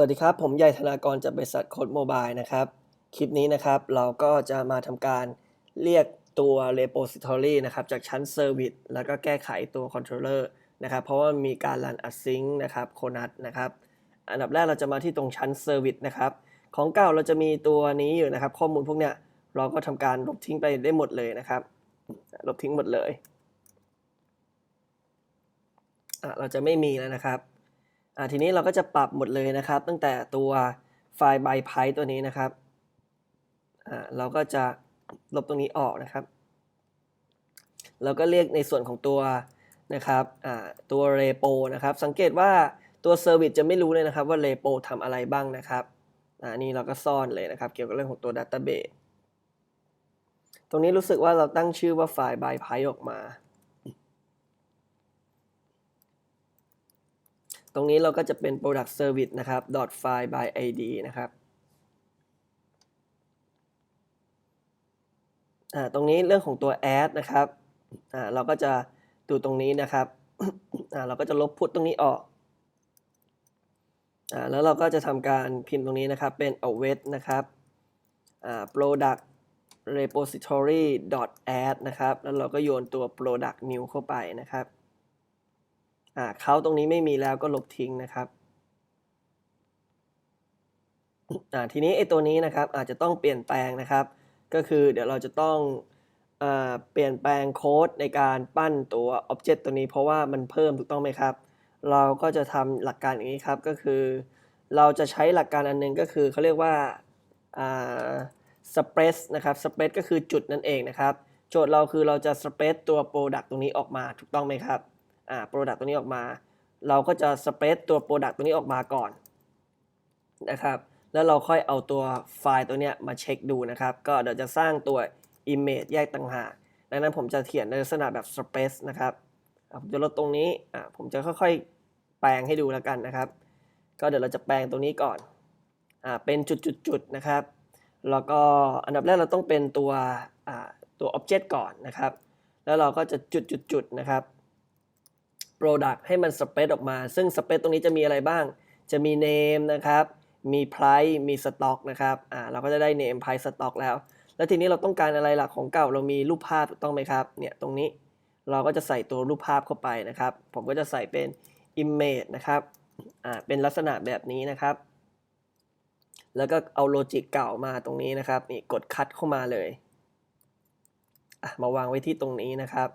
วัสดีครับ ผมใหญ่ธนากรจากบริษัทโค้ดโมบายนะครับ คลิปนี้นะครับเราก็จะมาทำการเรียกตัว repository นะครับจากชั้น service แล้วก็แก้ไขตัว controller นะครับเพราะว่ามีการ run async นะครับ conat นะครับอันดับแรกเราจะมาที่ตรงชั้น service นะครับของเก่าเราจะมีตัวนี้อยู่นะครับ ข้อมูลพวกเนี้ยเราก็ทำการลบทิ้งไปได้หมดเลยนะครับลบทิ้งหมดเลยเราจะไม่มีแล้วนะครับ อ่าทีนี้เราก็จะปรับหมดเลยนะครับ ตั้งแต่ตัวไฟล์ byte ตัวนี้นะครับอ่าเราก็จะลบตรงนี้ออกนะครับ เราก็เรียกในส่วนของตัวนะครับอ่าตัว repo นะครับ สังเกตว่าตัว service จะไม่รู้เลยนะครับว่า repo ทำอะไรบ้างนะครับอ่านี่เราก็ซ่อนเลยนะครับ เกี่ยวกับเรื่องของตัว database ตรงนี้รู้สึกว่าเราตั้งชื่อว่าไฟล์ byte ออกมา ตรงนี้เราก็จะเป็น product service นะครับ dot file by id นะครับอ่าตรงนี้เรื่องของตัว add นะครับอ่าเราก็จะดูตรงนี้นะครับอ่าเราก็จะลบพุทตรงนี้ออกอ่าแล้วเราก็จะทำการพิมพ์ตรงนี้นะครับเป็น await นะครับอ่า product repository add นะครับ แล้วเราก็โยนตัว product new เข้าไปนะครับ อ่าเขาตรงนี้ไม่มีแล้วก็ลบทิ้งนะครับอ่าทีนี้ไอ้ตัวนี้นะครับอาจจะต้องเปลี่ยนแปลงนะครับ ก็คือเดี๋ยวเราจะต้องอ่าเปลี่ยนแปลงโค้ดในการปั้นตัว Object ตัวนี้เพราะว่ามันเพิ่มถูกต้องไหมครับ เราก็จะทำหลักการอย่างนี้ครับก็คือ เราจะใช้หลักการอันหนึงก็คือเขาเรียกว่าอ่า spread นะครับ spread ก็คือจุดนั่นเองนะครับ โจทย์เราคือเราจะ spread ตัว product ตรงนี้ออกมาถูกต้องไหมครับ อ่า product ตัวนี้ออกมา เราก็จะ spread ตัว product ตัวนี้ออกมาก่อนนะครับ แล้วเราค่อยเอาตัวไฟล์ตัวเนี้ยมาเช็คดูนะครับ ก็เดี๋ยวจะสร้างตัว image แยกต่างหากดังนั้นผมจะเขียนในลักษณะแบบ spread นะครับอะผมจะลดตรงนี้อ่าผมจะค่อยๆ แปลงให้ดูแล้วกันนะครับ ก็เดี๋ยวเราจะแปลงตรงนี้ก่อนอ่าเป็นจุดๆๆนะครับ แล้วก็อันดับแรกเราต้องเป็นตัวอ่าตัว object ก่อนนะครับ แล้วเราก็จะจุดๆๆนะครับ Product ให้มัน spread ออกมา ซึ่ง spread ตรงนี้จะมีอะไรบ้าง จะมี name นะครับ มี price มี stock นะครับ อ่า เราก็จะได้ name price stock แล้ว แล้วทีนี้เราต้องการอะไรหล่ะของเก่า เรามีรูปภาพถูกต้องไหมครับ เนี่ย ตรงนี้ เราก็จะใส่ตัวรูปภาพเข้าไปนะครับ ผมก็จะใส่เป็น image นะครับ อ่า เป็นลักษณะแบบนี้นะครับ แล้วก็เอาโลจิกเก่ามาตรงนี้นะครับ นี่ กดคัดเข้ามาเลย มาวางไว้ที่ตรงนี้นะครับ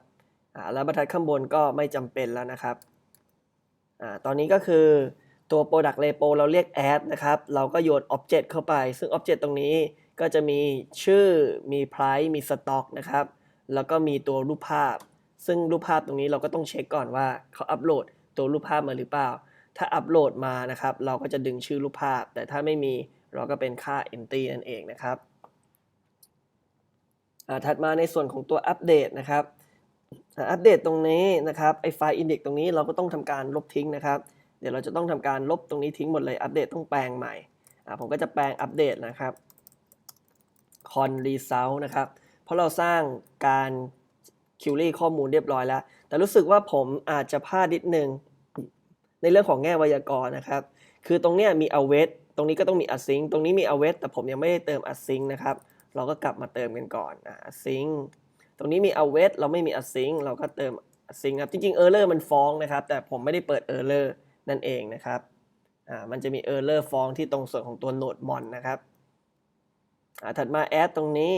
แล้วบรรทัดข้างบนก็ไม่จำเป็นแล้วนะครับอ่าตอนนี้ก็คือตัว product repo เราเรียก add นะครับ เราก็โยน object เข้าไป ซึ่ง object ตรงนี้ก็จะมีชื่อ มี price มี stock นะครับ แล้วก็มีตัวรูปภาพ ซึ่งรูปภาพตรงนี้เราก็ต้องเช็คก่อนว่าเขาอัปโหลดตัวรูปภาพมาหรือเปล่า ถ้าอัปโหลดมานะครับ เราก็จะดึงชื่อรูปภาพ แต่ถ้าไม่มีเราก็เป็นค่า empty นั่นเองนะครับถัดมาในส่วนของตัวอัปเดตนะครับ อัปเดตตรงนี้นะครับไอไฟล์ index ตรงนี้เราก็ต้องทำการลบทิ้งนะครับ เดี๋ยวเราจะต้องทำการลบตรงนี้ทิ้งหมดเลยอัปเดตต้องแปลงใหม่ผมก็จะแปลงอัปเดตนะครับ con result นะครับ เพราะเราสร้างการคิวรี่ข้อมูลเรียบร้อยแล้ว แต่รู้สึกว่าผมอาจจะพลาดนิดนึง ในเรื่องของแง่ไวยากรณ์นะครับ คือตรงเนี้ยมี await ตรงนี้ก็ต้องมี async ตรงนี้มี await แต่ผมยังไม่ได้เติม async นะครับ เราก็กลับมาเติมกันก่อนอ่า async ตรงนี้มี await เราไม่มี async เราก็เติม async ครับ จริงๆ error มันฟ้องนะครับ แต่ผมไม่ได้เปิด error นั่นเองนะครับ อ่า มันจะมี error ฟ้องที่ตรงส่วนของตัว node mon นะครับ อ่า ถัดมา add ตรงนี้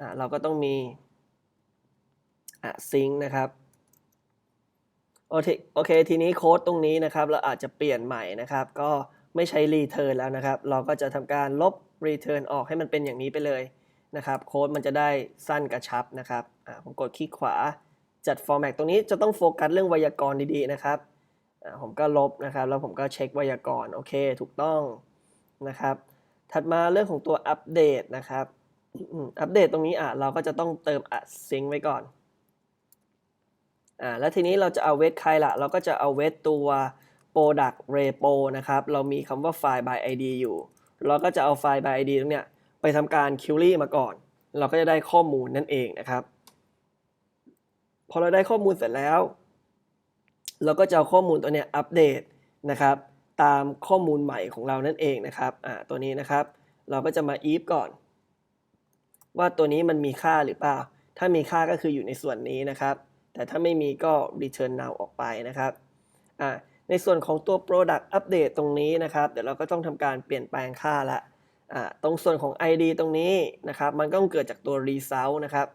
อ่า เราก็ต้องมี async นะครับโอเคโอเค ทีนี้โค้ดตรงนี้นะครับ เราอาจจะเปลี่ยนใหม่นะครับ ก็ไม่ใช้ return แล้วนะครับ เราก็จะทำการลบ return ออกให้มันเป็นอย่างนี้ไปเลย นะครับโค้ดมันจะได้สั้นกระชับนะครับผมกดคลิกขวาจัด format ตรงนี้จะต้องโฟกัสเรื่องไวยากรณ์ดีๆนะครับผมก็ลบนะครับแล้วผมก็เช็คไวยากรณ์โอเคถูกต้องนะครับถัดมาเรื่องของตัวอัปเดตนะครับอัปเดตตรงนี้อะเราก็จะต้องเติม async ไว้ก่อนอ่าแล้วทีนี้เราจะเอาเวทใครละเราก็จะเอาเวทตัว product repo นะครับ เรามีคำว่า file by id อยู่ เราก็จะเอาไฟล์ by id ตรงเนี้ย ไปทำการ query มาก่อน เราก็จะได้ข้อมูลนั่นเองนะครับ พอเราได้ข้อมูลเสร็จแล้ว เราก็จะเอาข้อมูลตัวเนี้ยอัปเดตนะครับ ตามข้อมูลใหม่ของเรานั่นเองนะครับอ่าตัวนี้นะครับ เราก็จะมา if ก่อน ว่าตัวนี้มันมีค่าหรือเปล่า ถ้ามีค่าก็คืออยู่ในส่วนนี้นะครับ แต่ถ้าไม่มีก็ return now ออกไปนะครับอ่าในส่วนของตัว product update ตรงนี้นะครับ เดี๋ยวเราก็ต้องทำการเปลี่ยนแปลงค่าละ ตรงส่วนของ id ตรงนี้นะครับ มันก็ต้องเกิดจากตัว result นะครับ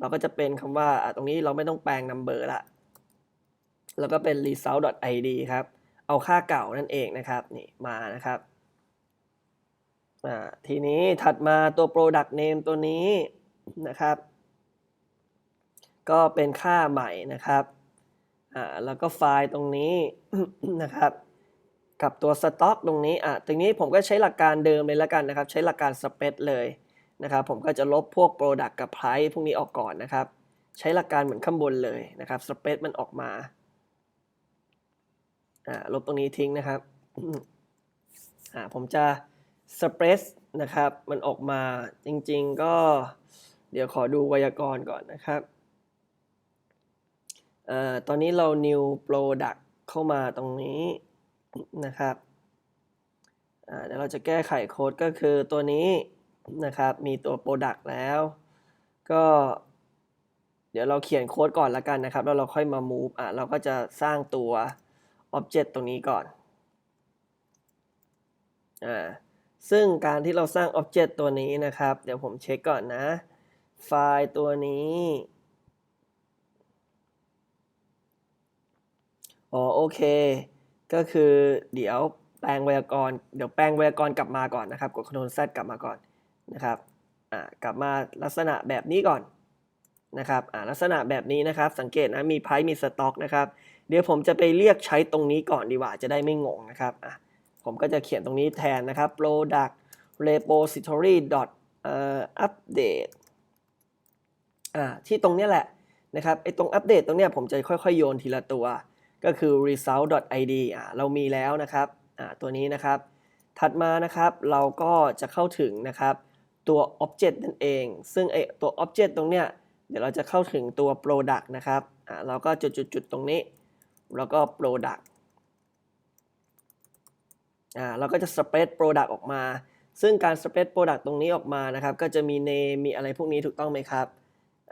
เราก็จะเป็นคำว่าตรงนี้เราไม่ต้องแปลง number ละ แล้วก็เป็น result.id ครับ เอาค่าเก่านั่นเองนะครับ นี่มานะครับทีนี้ถัดมาตัว product name ตัวนี้นะครับ ก็เป็นค่าใหม่นะครับแล้วก็ไฟล์ตรงนี้นะครับ กับตัว stock ตรงนี้อะตรงนี้ผมก็ใช้หลักการเดิมเลยแล้วกันนะครับ ใช้หลักการ spread เลยนะครับ ผมก็จะลบพวก product กับ price พวกนี้ออกก่อนนะครับ ใช้หลักการเหมือนข้างบนเลยนะครับ spread มันออกมาอ่าลบตรงนี้ทิ้งนะครับอ่าผมจะ spread นะครับ มันออกมาจริงๆ ก็เดี๋ยวขอดูไวยากรณ์ก่อนนะครับเอ่อตอนนี้เรา new product เข้ามาตรงนี้ นะครับเดี๋ยวเราจะแก้ไขโค้ดก็คือตัวนี้นะครับ มีตัว product แล้ว ก็ เดี๋ยวเราเขียนโค้ดก่อนละกันนะครับ แล้วเราค่อยมา move อะเราก็จะสร้างตัว object ตรงนี้ก่อนอ่าซึ่งการที่เราสร้าง object ตัวนี้นะครับ เดี๋ยวผมเช็คก่อนนะ ไฟล์ตัวนี้อ๋อโอเค ก็คือเดี๋ยวแปลงไวยากรณ์เดี๋ยวแปลงไวยากรณ์กลับมาก่อนนะครับกด Ctrl Z กลับมาก่อนนะครับอ่ากลับมาลักษณะแบบนี้ก่อนนะครับอ่าลักษณะแบบนี้นะครับสังเกตนะมีไพมีสต็อกนะครับเดี๋ยวผมจะไปเรียกใช้ตรงนี้ก่อนดีกว่าจะได้ไม่งงนะครับอะผมก็จะเขียนตรงนี้แทนนะครับ product repository dot update อ่าที่ตรงนี้แหละนะครับไอตรงอัปเดตตรงเนี้ยผมจะค่อยๆ โยนทีละตัว ก็คือ result.id อ่าเรามีแล้วนะครับอ่าตัวนี้นะครับ ถัดมานะครับเราก็จะเข้าถึงนะครับตัว object นั่นเอง ซึ่งไอตัว object ตรงเนี้ยเดี๋ยวเราจะเข้าถึงตัว product นะครับอ่าเราก็จุดๆๆตรงนี้ แล้วก็ product อ่าเราก็จะ spread product ออกมา ซึ่งการ spread product ตรงนี้ออกมานะครับ ก็จะมี name มีอะไรพวกนี้ถูกต้องไหมครับ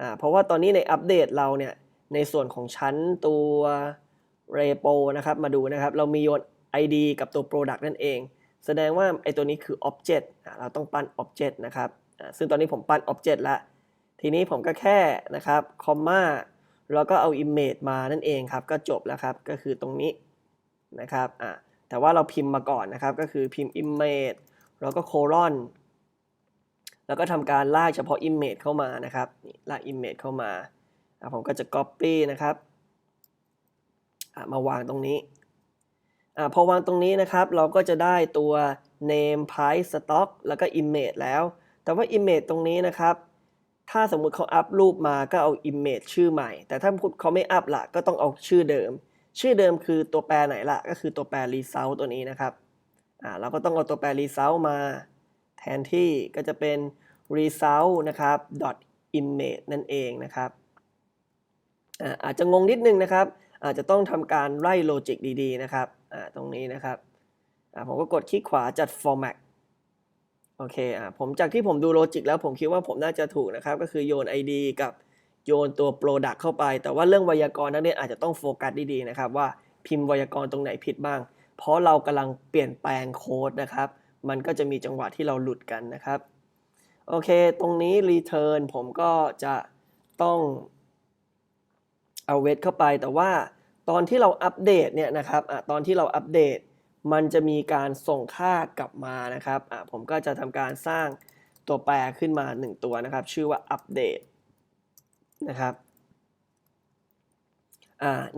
อ่าเพราะว่าตอนนี้ในอัปเดตเราเนี่ยในส่วนของชั้นตัว repo นะครับมาดูนะครับ เรามีโยน id กับตัว product นั่นเอง แสดงว่าไอตัวนี้คือ object เราต้องปั้น object นะครับซึ่งตอนนี้ผมปั้น object ละทีนี้ผมก็แค่นะครับคอมมาแล้วก็เอา image มานั่นเองครับ ก็จบแล้วครับ ก็คือตรงนี้นะครับอ่าแต่ว่าเราพิมพ์มาก่อนนะครับ ก็คือพิมพ์ image แล้วก็ colon แล้วก็ทำการลากเฉพาะ image เข้ามานะครับนี่ลาก image เข้ามาผมก็จะ copy นะครับ มาวางตรงนี้อพอวางตรงนี้นะครับ เราก็จะได้ตัว name price stock แล้วก็ image แล้ว แต่ว่า image ตรงนี้นะครับ ถ้าสมมุติเขาอัพรูปมาก็เอา image ชื่อใหม่ แต่ถ้าเขาไม่อัพละก็ต้องเอาชื่อเดิม ชื่อเดิมคือตัวแปรไหนล่ะก็คือตัวแปร result ตัวนี้นะครับเราก็ต้องเอาตัวแปร result มา แทนที่ก็จะเป็น result นะครับ dot image นั่นเองนะครับอาจจะงงนิดนึงนะครับ อาจจะต้องทำการไล่โลจิกดีๆนะครับตรงนี้นะครับผมก็กดคลิกขวาจัด format โอเคอผมจากที่ผมดูโลจิกแล้วผมคิดว่าผมน่าจะถูกนะครับ ก็คือโยน ID กับโยนตัว Product เข้าไป แต่ว่าเรื่องไวยากรณ์นักเรียนอาจจะต้องโฟกัสดีๆนะครับ ว่าพิมพ์ไวยากรณ์ตรงไหนผิดบ้าง เพราะเรากำลังเปลี่ยนแปลงโค้ดนะครับ มันก็จะมีจังหวะที่เราหลุดกันนะครับ โอเค ตรงนี้ return ผมก็จะต้อง เอาเวทเข้าไปแต่ว่าตอนที่เราอัปเดตเนี่ยนะครับอตอนที่เราอัปเดต มันจะมีการส่งค่ากลับมานะครับผมก็จะทำการสร้างตัวแปรขึ้นมา 1 ตัวนะครับ ชื่อว่า update นะครับ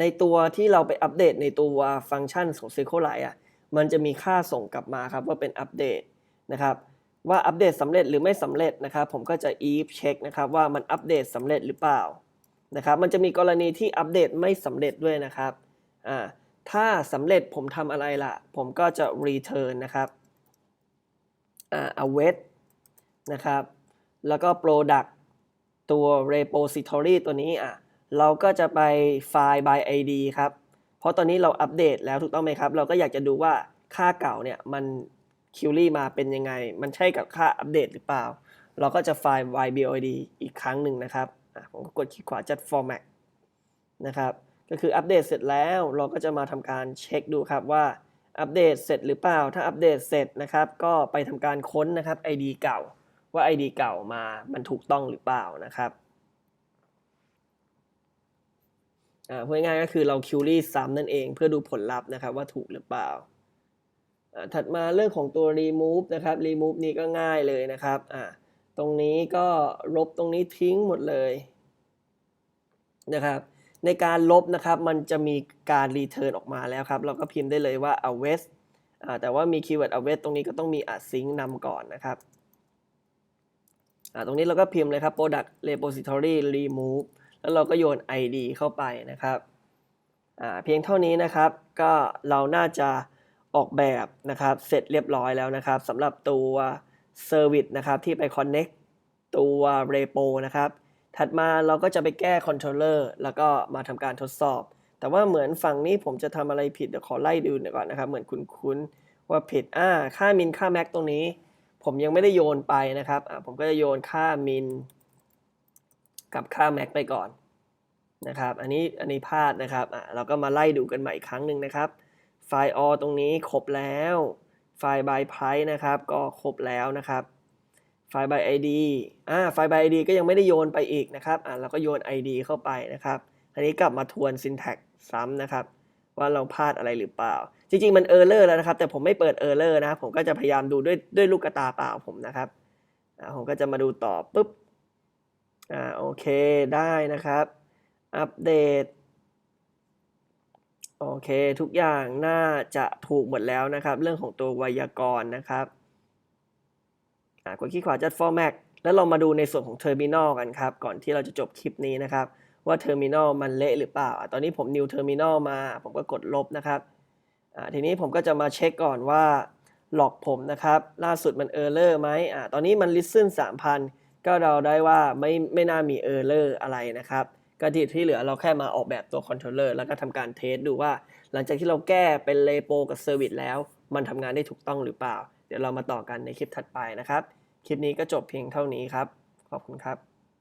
ในตัวที่เราไปอัปเดตในตัวฟังก์ชันของ SQLite อะมันจะมีค่าส่งกลับมาครับว่าเป็นอัปเดตนะครับว่าอัปเดตสำเร็จหรือไม่สำเร็จนะครับ ผมก็จะ if check นะครับว่ามันอัปเดตสำเร็จหรือเปล่า นะครับ มันจะมีกรณีที่อัปเดตไม่สำเร็จด้วยนะครับ อ่า ถ้าสำเร็จผมทำอะไรล่ะ ผมก็จะ return นะครับ อ่า await นะครับ แล้วก็ product ตัว repository ตัวนี้อะ เราก็จะไปไฟล์ by id ครับ เพราะตอนนี้เราอัปเดตแล้วถูกต้องไหมครับ เราก็อยากจะดูว่าค่าเก่าเนี่ยมันคิวรี่มาเป็นยังไง มันใช่กับค่าอัปเดตหรือเปล่า เราก็จะไฟล์ YBOD อีกครั้งหนึ่งนะครับ ผมก็กดคลิกขวาจัด format นะครับ ก็คืออัปเดตเสร็จแล้วเราก็จะมาทำการเช็คดูครับว่าอัปเดตเสร็จหรือเปล่า ถ้าอัปเดตเสร็จนะครับ ก็ไปทำการค้นนะครับ ID เก่าว่า ID เก่ามา มันถูกต้องหรือเปล่านะครับอ่าพูดง่ายก็คือเราคิวรี่ซ้ำนั่นเองเพื่อดูผลลัพธ์นะครับว่าถูกหรือเปล่าอ่าถัดมาเรื่องของตัว remove นะครับ remove นี่ก็ง่ายเลยนะครับอ่า ตรงนี้ก็ลบตรงนี้ทิ้งหมดเลยนะครับ ในการลบนะครับมันจะมีการ return ออกมาแล้วครับ เราก็พิมพ์ได้เลยว่า await แต่ว่ามีคีย์เวิร์ด await ตรงนี้ก็ต้องมี async นำก่อนนะครับตรงนี้เราก็พิมพ์เลยครับ product repository remove แล้วเราก็โยน ID เข้าไปนะครับเพียงเท่านี้นะครับก็เราน่าจะออกแบบนะครับเสร็จเรียบร้อยแล้วนะครับสำหรับตัว Service นะครับที่ไป Connect ตัว Repo นะครับ ถัดมาเราก็จะไปแก้คอนโทรลเลอร์แล้วก็มาทำการทดสอบ แต่ว่าเหมือนฝั่งนี้ผมจะทำอะไรผิดเดี๋ยวขอไล่ดูหน่อยก่อนนะครับ เหมือนคุ้นๆว่าผิดอ่าค่ามินค่าแม็กตรงนี้ ผมยังไม่ได้โยนไปนะครับอ่าผมก็จะโยนค่ามินกับค่าแม็กไปก่อนนะครับ อันนี้อันนี้พลาดนะครับอ่าเราก็มาไล่ดูกันใหม่อีกครั้งหนึ่งนะครับ ไฟล์ all ตรงนี้ครบแล้ว ไฟล์ by price นะครับ ก็ครบแล้วนะครับ ไฟล์ by id อ่าไฟล์ by id ก็ยังไม่ได้โยนไปอีกนะครับอ่าเราก็โยน id เข้าไปนะครับอันนี้กลับมาทวน syntax ซ้ำนะครับ ว่าเราพลาดอะไรหรือเปล่า จริง ๆ มัน error แล้วนะครับ แต่ผมไม่เปิด error นะครับผมก็จะพยายามดูด้วยด้วยลูกกระตาเปล่าผมนะครับอ่าผมก็จะมาดูต่อปุ๊บอ่าโอเคได้นะครับ อัปเดต โอเคทุกอย่างน่าจะถูกหมดแล้วนะครับ เรื่องของตัวไวยากรณ์นะครับกดคลิกขวาจัด format แล้วเรามาดูในส่วนของ terminal กันครับ ก่อนที่เราจะจบคลิปนี้นะครับ ว่า terminal มันเละหรือเปล่า ตอนนี้ผม new terminal มา ผมก็กดลบนะครับทีนี้ผมก็จะมาเช็คก่อนว่าหลอกผมนะครับ ล่าสุดมัน error ไหมอตอนนี้มัน listen 3,000 ก็เราได้ว่าไม่ไม่น่ามี error อะไรนะครับ ก็ที่ที่เหลือเราแค่มาออกแบบตัวคอนโทรลเลอร์แล้วก็ทำการเทสดูว่า หลังจากที่เราแก้เป็นเลโปกับเซอร์วิสแล้ว มันทำงานได้ถูกต้องหรือเปล่า เดี๋ยวเรามาต่อกันในคลิปถัดไปนะครับ คลิปนี้ก็จบเพียงเท่านี้ครับ ขอบคุณครับ